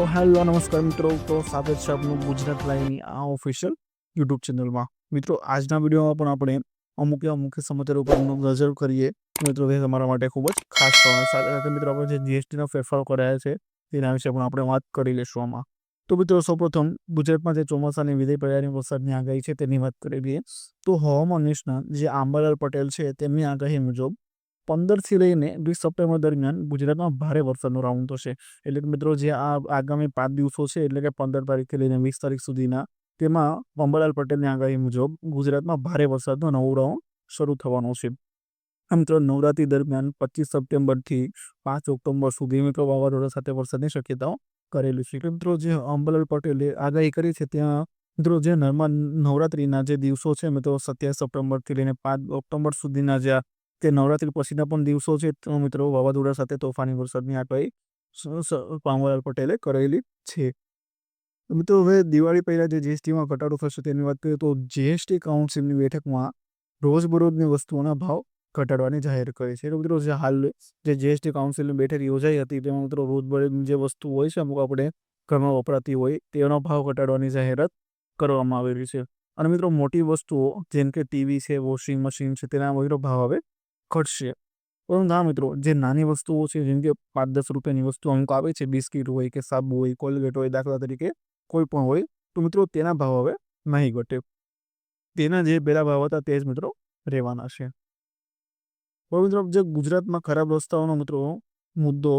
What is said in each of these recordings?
તો હેલો, નમસ્કાર મિત્રો. તો સ્વાગત છે આપનું ગુજરાત લાઈવની આ ઓફિશિયલ યુટ્યુબ ચેનલમાં મિત્રો, આજના વિડીયોમાં પણ આપણે અમુક એવા મુખ્ય સમાચાર ઉપર નજર કરીએ. મિત્રો તે તમારા માટે ખૂબ જ ખાસ થવાનું સાથે સાથે મિત્રો, આપણે જે જીએસટીના ફેરફારો કરાયા છે, તેના વિશે પણ આપણે વાત કરી લઈશું આમાં. તો મિત્રો, સૌપ્રથમ ગુજરાતમાં જે ચોમાસાની વિદાય પડ્યાની વરસાદની આગાહી છે, તેની વાત કરી લઈએ. તો હવામાન નિષ્ણાત જે આંબાલાલ પટેલ છે, તેમની આગાહી મુજબ પંદરથી લઈને વીસ સપ્ટેમ્બર દરમિયાન ગુજરાતમાં ભારે વરસાદનો રાઉન્ડ થશે એટલે કે મિત્રો જે આ આગામી પાંચ દિવસો છે, એટલે કે પંદર તારીખથી લઈને વીસ તારીખ સુધીના, તેમાં અંબાલાલ પટેલની આગાહી મુજબ ગુજરાતમાં ભારે વરસાદનો નવો રાઉન્ડ શરૂ થવાનો છે. મિત્રો નવરાત્રી દરમિયાન પચીસ સપ્ટેમ્બરથી પાંચ ઓક્ટોબર સુધી મિત્રો વાવાઝોડા સાથે વરસાદની શક્યતાઓ કરેલી છે. મિત્રો જે અંબલાલ પટેલે આગાહી કરી છે, ત્યાં મિત્રો જે નર્મા નવરાત્રિના જે દિવસો છે, મિત્રો સત્યાવીસ સપ્ટેમ્બરથી લઈને પાંચ ઓક્ટોબર સુધીના જે તે નવરાત્રી પછીના પણ દિવસો છે તો મિત્રો વાવાઝોડા સાથે તોફાની, વરસાદની આગાહી પામવાલાલ પટેલે કરેલી છે. મિત્રો હવે દિવાળી પહેલાં જે જીએસટીમાં ઘટાડો થશે તેની વાત કરીએ તો જીએસટી કાઉન્સિલની બેઠકમાં રોજબરોજની વસ્તુઓના ભાવ ઘટાડવાની જાહેર કરી છે. મિત્રો જે હાલ જે જીએસટી કાઉન્સિલની બેઠક યોજાઈ હતી તેમાં મિત્રો રોજબરોજની જે વસ્તુ હોય છે, અમુક આપણે ઘરમાં વપરાતી હોય તેનો ભાવ ઘટાડવાની જાહેરાત કરવામાં આવેલી છે. અને મિત્રો મોટી વસ્તુઓ જેમ કે ટીવી છે, વોશિંગ મશીન છે તેના મિત્રો ભાવ હવે ઘટશે પરંતુ ના મિત્રો, જે નાની વસ્તુઓ છે, જેમ કે પાંચ દસ રૂપિયાની વસ્તુ અમુક આવે છે, બિસ્કિટ હોય કે સાબુ હોય, કોલગેટ હોય, દાખલા તરીકે કોઈ પણ હોય, તો મિત્રો તેના ભાવ હવે નહીં ઘટે. તેના જે પહેલા ભાવ હતા તે જ મિત્રો રહેવાના છે. પણ મિત્રો, જે ગુજરાતમાં ખરાબ રસ્તાઓનો મિત્રો મુદ્દો,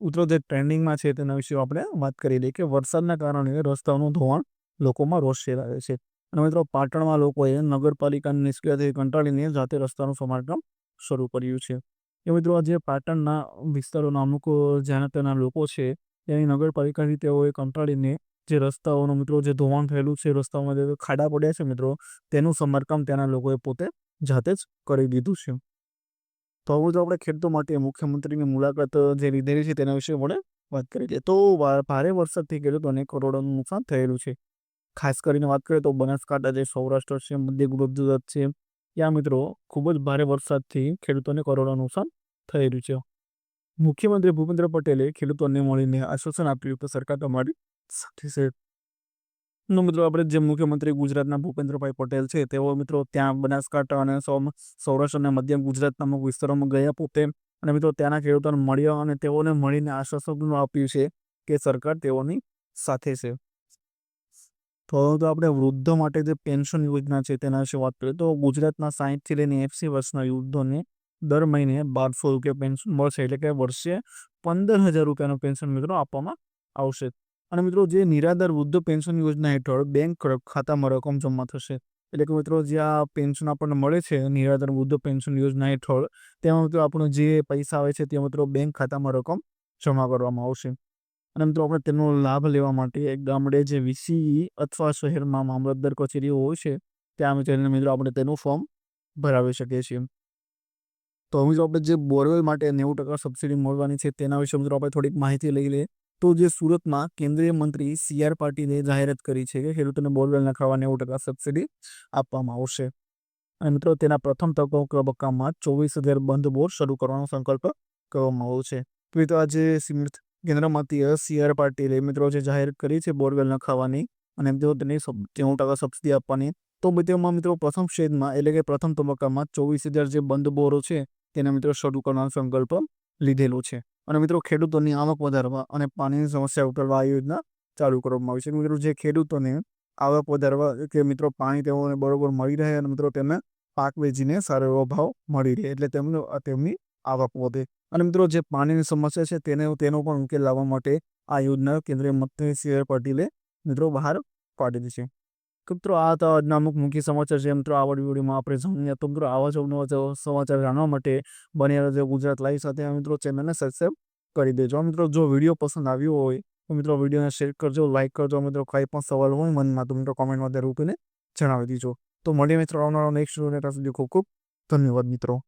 મિત્રો જે ટ્રેન્ડિંગમાં છે તેના વિશે આપણે વાત કરી લઈએ કે વરસાદના કારણે રસ્તાઓનું ધોવાણ લોકોમાં રોષ ફેલાવે છે. અને મિત્રો, પાટણમાં લોકોએ નગરપાલિકાની નિષ્ક્રિયતાથી કંટાળીને જાતે રસ્તાનું સમારકામ શરૂ કર્યું છે. એ મિત્રો આ જે પાટણના વિસ્તારોના અમુક જ્યાં તેના લોકો છે તેની નગરપાલિકાની તેઓએ કંટાળીને જે રસ્તાઓનો મિત્રો જે ધોવાણ થયેલું છે, રસ્તાઓમાં જે ખાડા પડ્યા છે મિત્રો, તેનું સમારકામ ત્યાંના લોકોએ પોતે જાતે જ કરી દીધું છે. તો હવે જો આપણે ખેડૂતો માટે મુખ્યમંત્રીની મુલાકાત જે લીધેલી છે તેના વિશે આપણે વાત કરી તો ભારે વરસાદથી ખેડૂતોને કરોડોનું નુકસાન થયેલું છે. ખાસ કરીને વાત કરીએ તો બનાસકાંઠા જે સૌરાષ્ટ્ર છે, મધ્ય ગુજરાત છે ત્યાં મિત્રો, ખૂબ જ ભારે વરસાદથી ખેડૂતોને કરોડો નુકસાન રહ્યું છે. મુખ્યમંત્રી ભૂપેન્દ્ર પટેલે ખેડૂતોને મળીને આશ્વાસન આપ્યું કે સરકાર તમારી સાથે છે. નો મિત્રો, આપણે જે મુખ્યમંત્રી ગુજરાતના ભૂપેન્દ્રભાઈ પટેલ છે, તેઓ મિત્રો ત્યાં બનાસકાંઠા અને સૌરાષ્ટ્ર અને મધ્ય ગુજરાતના અમુક વિસ્તારોમાં ગયા પોતે. અને મિત્રો, ત્યાંના ખેડૂતોને મળ્યા અને તેઓને મળીને આશ્વાસન આપ્યું છે કે સરકાર તેઓની સાથે છે. તો તો આપણે વૃદ્ધો માટે જે પેન્શન યોજના છે તેના વિશે વાત કરીએ તો ગુજરાતના સાહીઠથી લઈને એંસી વર્ષના વૃદ્ધોને દર મહિને બારસો રૂપિયા પેન્શન મળશે એટલે કે વર્ષે પંદર હજાર રૂપિયાનું પેન્શન મિત્રો આપવામાં આવશે. અને મિત્રો જે નિરાધાર વૃદ્ધ પેન્શન યોજના હેઠળ બેંક ખાતામાં રકમ જમા થશે. એટલે કે મિત્રો જે આ પેન્શન આપણને મળે છે નિરાધાર વૃદ્ધ પેન્શન યોજના હેઠળ, તેમાં મિત્રો આપણો જે પૈસા આવે છે તે મિત્રો બેંક ખાતામાં રકમ જમા કરવામાં આવશે. અને આપણે તેનો લાભ લેવા માટે ગામડે જે વીસી અથવા શહેરમાં મામલતદાર કચેરીઓ હોય છે, ત્યાં જઈને મિત્રો આપણે તેનું ફોર્મ ભરાવી શકીએ છીએ. તો મિત્રો, આપણે જે બોરવેલ માટે નેવું ટકા સબસિડી મળવાની છે, તેના વિશે મિત્રો આપણે થોડીક માહિતી લઈ લઈએ. તો જે સુરતમાં કેન્દ્રીય મંત્રી સી આર પાટીલે જાહેરાત કરી છે કે ખેડૂતોને બોરવેલ નખાવવા નેવું ટકા સબસિડી આપવામાં આવશે. અને મિત્રો, તેના પ્રથમ તબક્કામાં ચોવીસ હજાર બંધ બોર શરૂ કરવાનો સંકલ્પ કરવામાં આવ્યો છે. મિત્રો આજે કેન્દ્રમાંથી સી આર પાટીલે મિત્રો જે જાહેરાત કરી છે બોરવેલ નખાવાની અને તેઓ તેને નેવું ટકા સબસિડી આપવાની, તો તેમાં મિત્રો પ્રથમ શેદમાં એટલે કે પ્રથમ તબક્કામાં ચોવીસ હજાર જે બંધ બોરો છે તેને મિત્રો શરૂ કરવાનો સંકલ્પ લીધેલો છે. અને મિત્રો ખેડૂતોની આવક વધારવા અને પાણીની સમસ્યા ઉકેલવા આ યોજના ચાલુ કરવામાં આવી છે. મિત્રો જે ખેડૂતોને આવક વધારવા કે મિત્રો પાણી તેઓને બરોબર મળી રહે અને મિત્રો તેમને પાક વેચીને સારો એવો ભાવ મળી રહે એટલે તેમનો, તેમની આવક વધે. અને મિત્રો જે પાણીની સમસ્યા છે તેને, તેનો પણ ઉકેલ લાવવા માટે આ યોજના કેન્દ્રીય મંત્રી સી આર પાટીલે મિત્રો બહાર પાડેલી છે. તો મિત્રો આ હતા આજના અમુક મુખ્ય સમાચાર છે. મિત્રો આ વિડીયોમાં આપણે જાણીએ તો મિત્રો આવા જ અવનવા સમાચાર જાણવા માટે બન્યા રહેજો ગુજરાત લાઈવ સાથે. મિત્રો ચેનલને સબસ્ક્રાઈબ કરી દેજો. મિત્રો જો વીડિયો પસંદ આવ્યો હોય તો મિત્રો વિડીયોને શેર કરજો લાઇક કરજો. મિત્રો કંઈ પણ સવાલ હોય મનમાં તો મિત્રો કોમેન્ટમાં રૂપીને જણાવી દીજો. તો મળીએ મિત્રો આવનારો નેક્સ્ટ વીડિયો સુધી ખૂબ ખૂબ ધન્યવાદ મિત્રો.